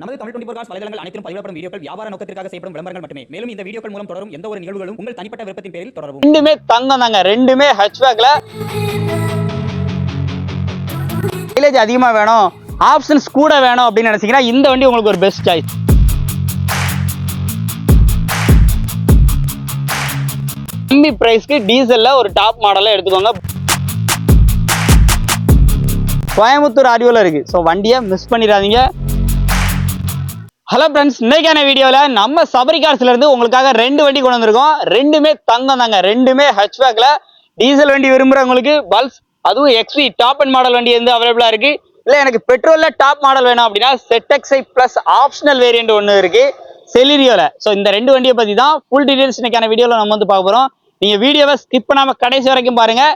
நமது Tamil twenty cos வலைதளங்கள் அனைத்தும் பதிவிடப்படும் வீடியோக்கள் வியாபார நோக்கத்திற்காக செய்யப்படும் விளம்பரங்கள் மட்டுமே. மேலும் இந்த வீடியோக்கள் மூலம் தொடரும் எந்த ஒரு நிகழ்வுகளும் உங்கள் தனிப்பட்ட விருப்பத்தின் பேரில் தொடரும் ரெண்டுமே தங்கம் தாங்க. ரெண்டுமே ஹெச்பேக்ல மைலேஜ் அதிகமாக வேணும். ஆப்ஷன்ஸ் கூட வேணும் அப்படின்னு நினைச்சீங்கன்னா இந்த வண்டி உங்களுக்கு ஒரு பெஸ்ட் சாய்ஸ் கம்மி பிரைஸ்க்கு டீசலில் ஒரு டாப் மாடலை எடுத்துக்கோங்க. கோயம்புத்தூர் ஆடியோவில் இருக்குது ஸோ வண்டியை மிஸ் பண்ணிடாதீங்க. ஹலோ ஃப்ரெண்ட்ஸ் இன்னைக்கான வீடியோவில் நம்ம சபரி உங்களுக்காக ரெண்டு வண்டி கொண்டு வந்திருக்கோம். ரெண்டுமே தங்கம் தாங்க. ரெண்டுமே ஹெச்பேக்ல டீசல் வண்டி விரும்புகிறவங்களுக்கு பல்ஸ் அதுவும் எக்ஸ்பி டாப் அண்ட் மாடல் வண்டி வந்து அவைலபிளாக இருக்குது இல்லை எனக்கு பெட்ரோலில் டாப் மாடல் வேணும் அப்படின்னா செட்டெக்ஸை ப்ளஸ் ஆப்ஷனல் வேரியண்ட் ஒன்று இருக்குது செலிரியோவில் ஸோ இந்த ரெண்டு வண்டியை பற்றி தான் ஃபுல் டீட்டெயில்ஸ் இன்னைக்கான வீடியோவில் நம்ம வந்து பார்க்க போகிறோம் நீங்கள் வீடியோவை ஸ்கிப் பண்ணாமல் கடைசி வரைக்கும் பாருங்கள்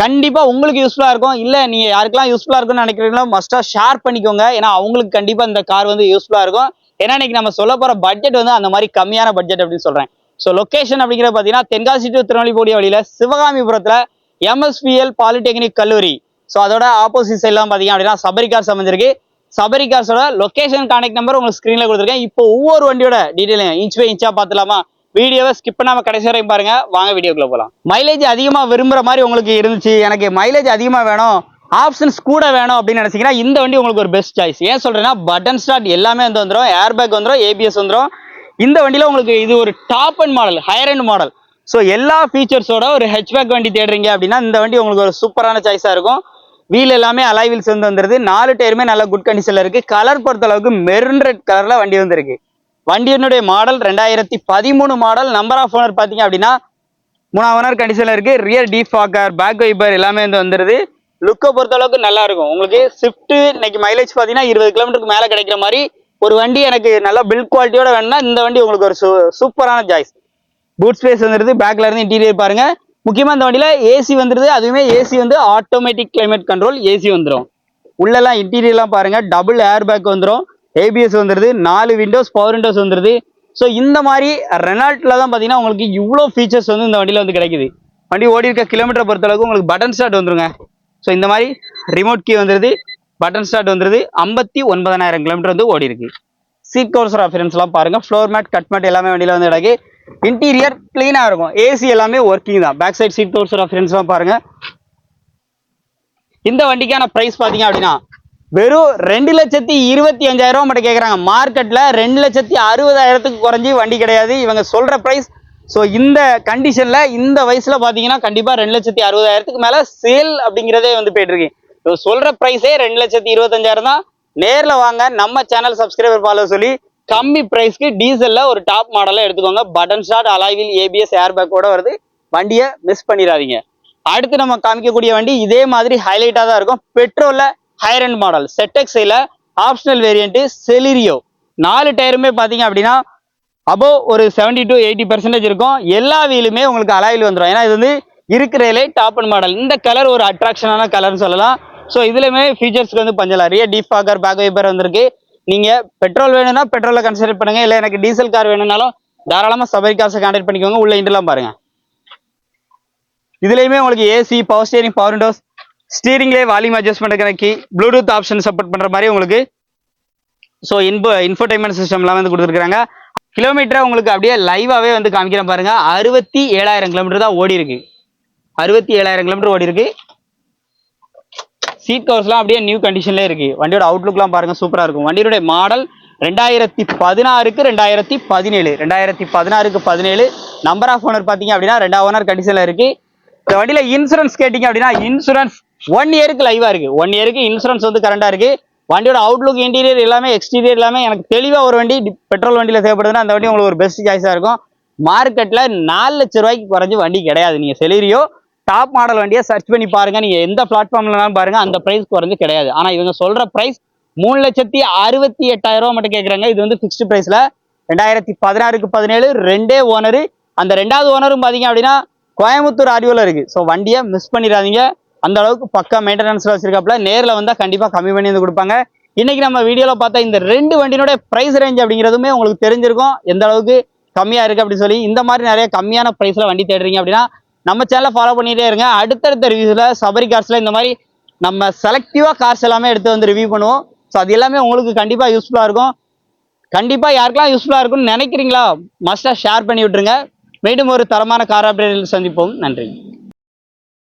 கண்டிப்பாக உங்களுக்கு யூஸ்ஃபுல்லாக இருக்கும். இல்லை நீங்கள் யாருக்கெல்லாம் யூஸ்ஃபுல்லாக இருக்கும்னு நினைக்கிறீங்களோ மஸ்டா ஷேர் பண்ணிக்கோங்க. ஏன்னா அவங்களுக்கு கண்டிப்பாக இந்த கார் வந்து யூஸ்ஃபுல்லாக இருக்கும். ஏன்னா இன்னைக்கு நம்ம சொல்ல போகிற பட்ஜெட் வந்து அந்த மாதிரி கம்மியான பட்ஜெட் அப்படின்னு சொல்கிறேன் ஸோ லொக்கேஷன் அப்படிங்கிறது பார்த்தீங்கன்னா தென்காசி டு திருநெல்வேலி வழியில சிவகாமிபுரத்தில் எம்எஸ்பிஎல் பாலிடெக்னிக் கல்லூரி. ஸோ அதோட ஆப்போசிட் சைட்லாம் பார்த்தீங்க அப்படின்னா சபரி கார்ஸ் அமைஞ்சிருக்கு. சபரி கார்ஸோட லொகேஷன் கான்டாக்ட் நம்பர் உங்களுக்கு ஸ்க்ரீனில் கொடுத்துருக்கேன். இப்போ ஒவ்வொரு வண்டியோட டீடைல் இன்ச் பை இன்ச்சா பார்த்துலாமா வீடியோவை ஸ்கிப் பண்ணாம கடைசி வரைக்கும் பாருங்க. வாங்க வீடியோக்குள்ள போகலாம் மைலேஜ் அதிகமாக விரும்புகிற மாதிரி உங்களுக்கு இருந்துச்சு. எனக்கு மைலேஜ் அதிகமாக வேணும். ஆப்ஷன்ஸ் கூட வேணும் அப்படின்னு நினச்சிங்கன்னா இந்த வண்டி உங்களுக்கு ஒரு பெஸ்ட் சாய்ஸ் ஏன் சொல்கிறேன்னா பட்டன் ஸ்டார்ட் எல்லாமே வந்து வந்துடும் ஏர் பேக் வந்துடும் ஏபிஎஸ் வந்துடும் இந்த வண்டியில் உங்களுக்கு இது ஒரு top end model higher end model so எல்லா ஃபீச்சர்ஸோட ஒரு ஹெச்பேக் வண்டி தேடுறீங்க அப்படின்னா இந்த வண்டி உங்களுக்கு ஒரு சூப்பரான சாய்ஸாக இருக்கும். வீல் எல்லாமே அலாய் வீல்ஸ் வந்து வந்துருது. நாலு டயருமே நல்ல குட் கண்டிஷனில் இருக்குது கலர் பொறுத்த அளவுக்கு மெரூன் ரெட் கலரில் வண்டி வந்துருக்கு வண்டியினுடைய மாடல் ரெண்டாயிரத்தி பதிமூணு மாடல் நம்பர் ஆஃப் ஓனர் பார்த்தீங்க அப்படின்னா மூணாவது ஓனர் கண்டிஷனில் இருக்குது rear defogger back wiper எல்லாமே வந்து வந்துடுது லுக்கை பொறுத்த அளவுக்கு நல்லா இருக்கும். உங்களுக்கு ஸ்விஃப்ட்டு இன்னைக்கு மைலேஜ் பார்த்தீங்கன்னா இருபது கிலோமீட்டருக்கு மேலே கிடைக்கிற மாதிரி ஒரு வண்டி எனக்கு நல்ல பில்ட் குவாலிட்டியோட வேணும்னா இந்த வண்டி உங்களுக்கு ஒரு சூ- சூப்பரான சாய்ஸ் பூட் ஸ்பேஸ் வந்துருது. பேக்கில் இருந்து இன்டீரியர் பாருங்கள் முக்கியமாக இந்த வண்டியில் ஏசி வந்துருது. அதுவுமே ஏசி வந்து ஆட்டோமேட்டிக் கிளைமேட் கண்ட்ரோல் ஏசி வந்துடும் உள்ளெல்லாம் இன்டீரியர்லாம் பாருங்கள் டபுள் ஏர் பேக் வந்துடும் ஏபிஎஸ் வந்துருது நாலு விண்டோஸ் பவர் விண்டோஸ் வந்துருது. ஸோ இந்த மாதிரி ரெனால்ட்டில் தான் பார்த்தீங்கன்னா உங்களுக்கு இவ்வளோ ஃபீச்சர்ஸ் வந்து இந்த வண்டியில் வந்து கிடைக்குது. வண்டி ஓடி இருக்க கிலோமீட்டர் பொறுத்த அளவுக்கு உங்களுக்கு பட்டன் ஸ்டார்ட் வந்துருங்க. ஸோ இந்த மாதிரி ரிமோட் கீ வந்துருது பட்டன் ஸ்டார்ட் வந்துருது. ஐம்பத்தி ஒன்பதனாயிரம் கிலோமீட்டர் வந்து ஓடி இருக்கு. சீட் கவர்ஸ் எல்லாம் பாருங்கள் ஃப்ளோர் மேட் கட் மேட் எல்லாமே வண்டியில் வந்து கிடக்கு. இன்டீரியர் க்ளீனாக இருக்கும். ஏசி எல்லாமே ஒர்க்கிங் தான். பேக் சைட் சீட் கவர்ஸ் எல்லாம் பாருங்கள் இந்த வண்டிக்கான ப்ரைஸ் பார்த்தீங்க அப்படின்னா வெறும் ரெண்டு லட்சத்தி இருபத்தி அஞ்சாயிரம் ரூபா மட்டும் கேட்குறாங்க மார்க்கெட்டில் ரெண்டு லட்சத்தி அறுபதாயிரத்துக்கு குறைஞ்சி வண்டி கிடையாது. இவங்க சொல்கிற ப்ரைஸ் ஸோ இந்த கண்டிஷனில் இந்த வயசில் பார்த்தீங்கன்னா கண்டிப்பாக ரெண்டு லட்சத்தி அறுபதாயிரத்துக்கு மேலே சேல் அப்படிங்கிறதே வந்து போயிட்டு இருக்கு. இவங்க ப்ரைஸே ரெண்டு லட்சத்தி இருபத்தஞ்சாயிரம் தான். நேரில் வாங்க நம்ம சேனல் சப்ஸ்கிரைபர் ஃபாலோ சொல்லி கம்மி ப்ரைஸ்க்கு டீசலில் ஒரு டாப் மாடலாக எடுத்துக்கோங்க. பட்டன் ஸ்டார்ட் அலாய்வில் ஏபிஎஸ் ஏர் பேக்கோட வருது. வண்டியை மிஸ் பண்ணிடாதீங்க. அடுத்து நம்ம காமிக்கக்கூடிய வண்டி இதே மாதிரி ஹைலைட்டாக தான் இருக்கும். பெட்ரோலில் ஹையர் அண்ட் மாடல் செட்டெக்ஸில் ஆப்ஷனல் வேரியண்ட்டு செலிரியோ நாலு டயருமே பார்த்தீங்க அப்படின்னா அபோ ஒரு 70 டு எயிட்டி பர்சன்டேஜ் இருக்கும். எல்லா வீலுமே உங்களுக்கு அலாயில் வந்துடும் ஏன்னா இது வந்து இருக்கிறதுலே டாப் அண்ட் மாடல் இந்த கலர் ஒரு அட்ராக்ஷனான கலர்னு சொல்லலாம். ஸோ இதுலையுமே ஃபீச்சர்ஸ்க்கு வந்து பஞ்சலாம் நிறைய டீப் ஃபாக்கர் பேக் வைப்பர் வந்திருக்கு. நீங்க பெட்ரோல் வேணும்னா பெட்ரோலை கன்சிடர் பண்ணுங்க. இல்லை எனக்கு டீசல் கார் வேணும்னாலும் தாராளமாக சபரி காசை கான்டாக்ட் பண்ணிக்கோங்க. உள்ள இன்டர்லாம் பாருங்க. இதுலையுமே உங்களுக்கு AC power steering power windows ஸ்டீரிங்லேயே volume adjustment கணக்கி ப்ளூடூத் ஆப்ஷன் சப்போர்ட் பண்ணுற மாதிரி உங்களுக்கு ஸோ இன்போ இன்ஃபோடைன்மெண்ட் சிஸ்டம்லாம் வந்து கொடுத்துருக்காங்க கிலோமீட்டரை உங்களுக்கு அப்படியே லைவாகவே வந்து காமிக்கிறேன் பாருங்க. அறுபத்தி ஏழாயிரம் கிலோமீட்டர் தான் ஓடி இருக்கு. அறுபத்தி ஏழாயிரம் கிலோமீட்டர் ஓடி இருக்கு. சீட் கவர்ஸ்லாம் அப்படியே நியூ கண்டிஷன்லேயே இருக்கு. வண்டியோட அவுட்லுக்லாம் பாருங்க சூப்பராக இருக்கும். வண்டியோட மாடல் ரெண்டாயிரத்தி பதினாறுக்கு ரெண்டாயிரத்தி பதினேழு. ரெண்டாயிரத்தி பதினாறுக்கு பதினேழு. நம்பர் ஆஃப் ஓனர் பார்த்தீங்க அப்படின்னா ரெண்டாவது ஓனர் கண்டிஷனில் இருக்கு. இந்த வண்டியில் இன்சூரன்ஸ் கேட்டிங்க அப்படின்னா இன்சூரன்ஸ் ஒன் இயருக்கு லைவா இருக்கு. ஒன் இயருக்கு இன்சூரன்ஸ் வந்து கரண்டா இருக்கு. வண்டியோட அவுட்லுக் இன்டீரியர் எல்லாமே எக்ஸ்டீரியர் எல்லாமே எனக்கு தெளிவாக ஒரு வண்டி பெட்ரோல் வண்டியில் தேவைப்படுதுன்னா அந்த வண்டி உங்களுக்கு ஒரு பெஸ்ட் சாய்ஸாக இருக்கும். மார்க்கெட்டில் நாலு லட்ச ரூபாய்க்கு குறைஞ்சு வண்டி கிடையாது. நீங்கள் செலிரியோ டாப் மாடல் வண்டியை சர்ச் பண்ணி பாருங்க. நீங்கள் எந்த பிளாட்ஃபார்ம்லனாலும் பாருங்க. அந்த ப்ரைஸ் குறைஞ்சு கிடையாது. ஆனால் இவங்க சொல்கிற ப்ரைஸ் மூணு லட்சத்தி அறுபத்தி எட்டாயிரம் ரூபா மட்டும் கேட்குறாங்க இது வந்து ஃபிக்ஸ்டு ப்ரைஸில் ரெண்டாயிரத்தி பதினாறுக்கு பதினேழு ரெண்டே ஓனரு அந்த ரெண்டாவது ஓனரும் பார்த்தீங்க அப்படின்னா கோயம்புத்தூர் ஆடியோல இருக்குது ஸோ வண்டியை மிஸ் பண்ணிடாதீங்க. அந்த அளவுக்கு பக்கா மெயின்டெனன்ஸ்ல வச்சிருக்காப்புல நேரில் வந்தால் கண்டிப்பாக கம்மி பண்ணி வந்து கொடுப்பாங்க. இன்னைக்கு நம்ம வீடியோவில் பார்த்தா இந்த ரெண்டு வண்டியினோட ப்ரைஸ் ரேஞ்ச் அப்படிங்கிறதுமே உங்களுக்கு தெரிஞ்சிருக்கும். எந்த அளவுக்கு கம்மியாக இருக்குது அப்படின்னு சொல்லி இந்த மாதிரி நிறைய கம்மியான ப்ரைஸில் வண்டி தேடுறீங்க அப்படின்னா நம்ம சேனலை ஃபாலோ பண்ணிட்டே இருங்க. அடுத்தடுத்த ரிவ்யூஸில் சபரி கார்ஸில் இந்த மாதிரி நம்ம செலக்டிவாக கார்ஸ் எல்லாமே எடுத்து வந்து ரிவ்யூ பண்ணுவோம். ஸோ அது எல்லாமே உங்களுக்கு கண்டிப்பாக யூஸ்ஃபுல்லாக இருக்கும். கண்டிப்பாக யாருக்கெல்லாம் யூஸ்ஃபுல்லாக இருக்கும்னு நினைக்கிறீங்களா? மஸ்ட்டாக ஷேர் பண்ணி விட்டுருங்க. மீண்டும் ஒரு தரமான கார் அப்டேட்டில் சந்திப்போம். நன்றி.